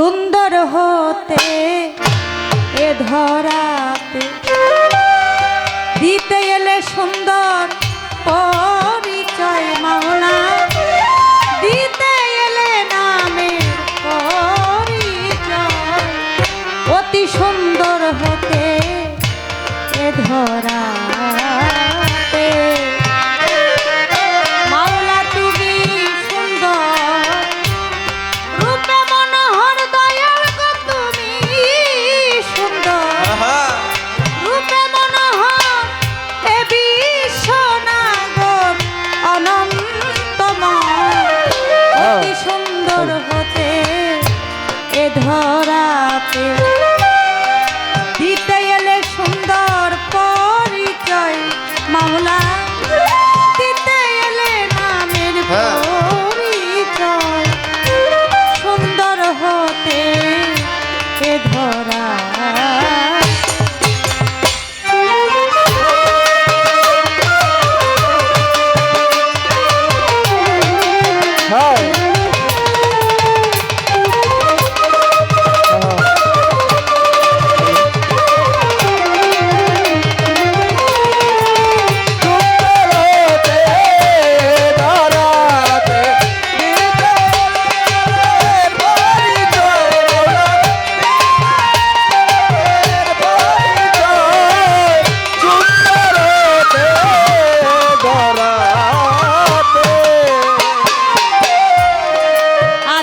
সুন্দর হতে এ ধরাতে। দিতে এলে সুন্দর পরিচয় মাওনা দিতে এলে নামে পরিচয়। অতি সুন্দর হতে এ ধরা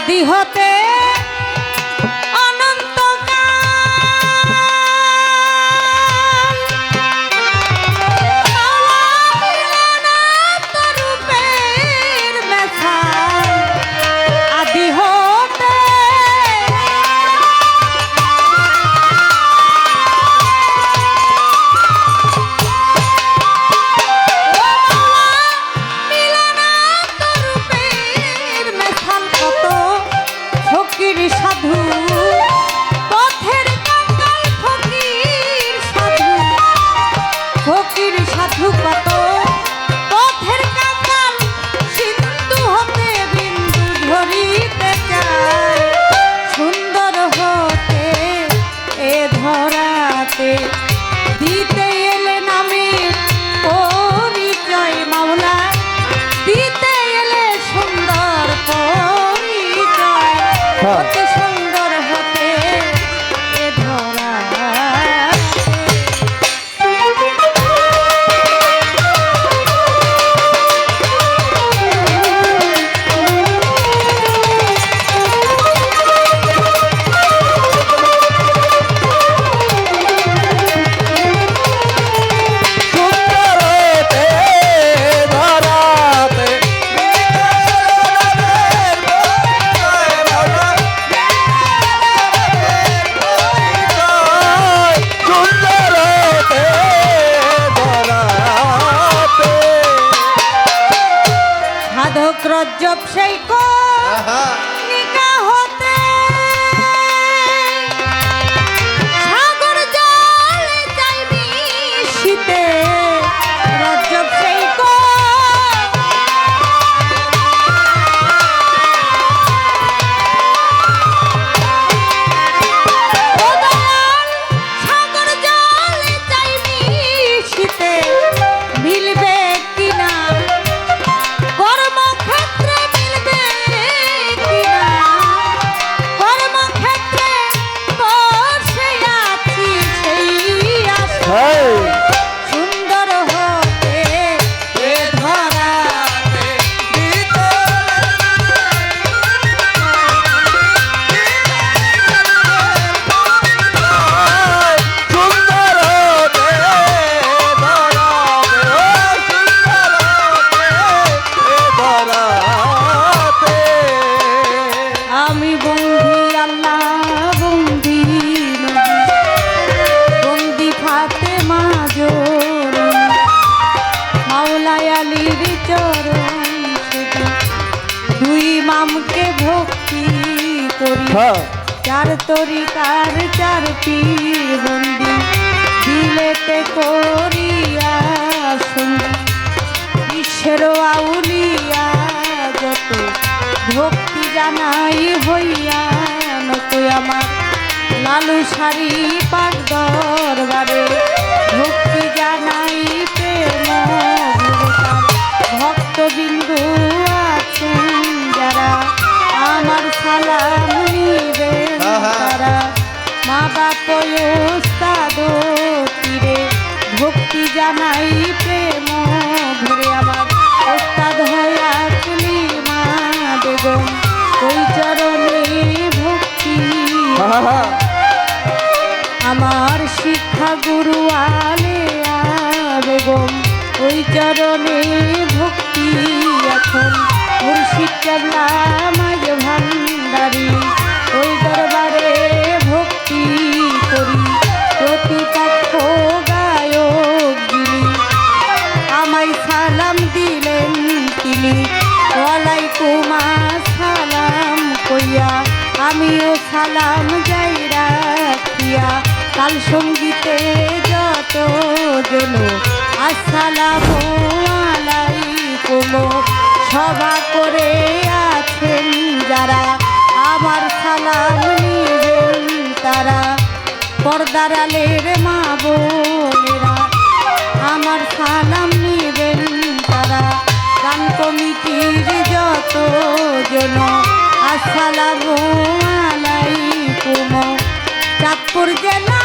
আদি হতে দিতে সেই কো মামকে ভক্তি করি। হ্যাঁ। চার তরিকার চার পীর বন্দি দিলেতে করিয়া সন্ধি বিশ্বের আউলিয়া যত ভক্তি জানাই হইয়া নত আমার লালু শাড়ি পাক দরবারে ভক্তি জানাই প্রেম সালাম নিবেন তারা। মা বাপ ওস্তাদ তীরে। ভক্তি জানাই প্রেম আমার। হয়া মা বেগম। ওই চরণে ভক্তি। আমার শিক্ষা গুরু আলেয়া বেগম। ওই চরণে ভক্তি এখন। মুর্শিদ কেবলা মাঝ ভক্তি করি। গায়ক আমায় সালাম দিলেন সালাম কইয়া, আমিও সালাম যাই রাখিয়া। কাল সঙ্গীতে যত জন, আসসালাম আলাইকুম। সভা করে আছেন যারা পর্দারালের মা বোনেরা আমার সালাম নিবেন তারা। গান কমিটির যত জন আসসালাম চাঁদপুর জেলায়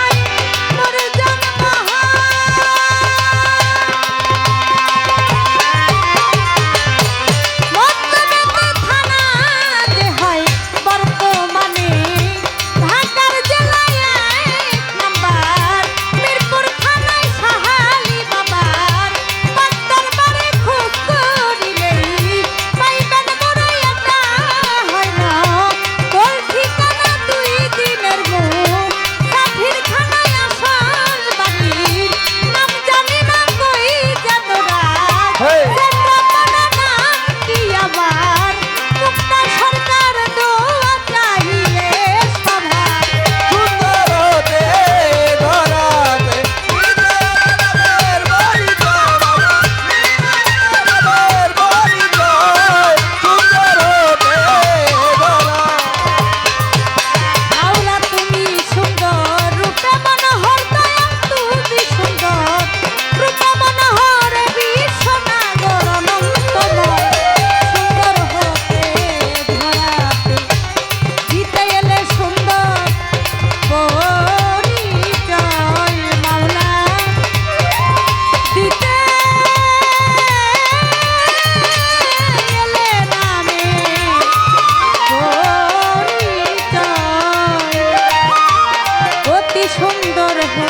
সুন্দর হতে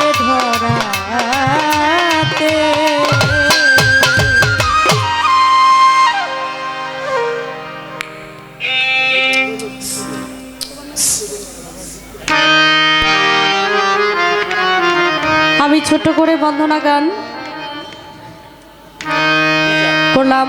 এ আমি ছোট করে বন্দনা গান করলাম।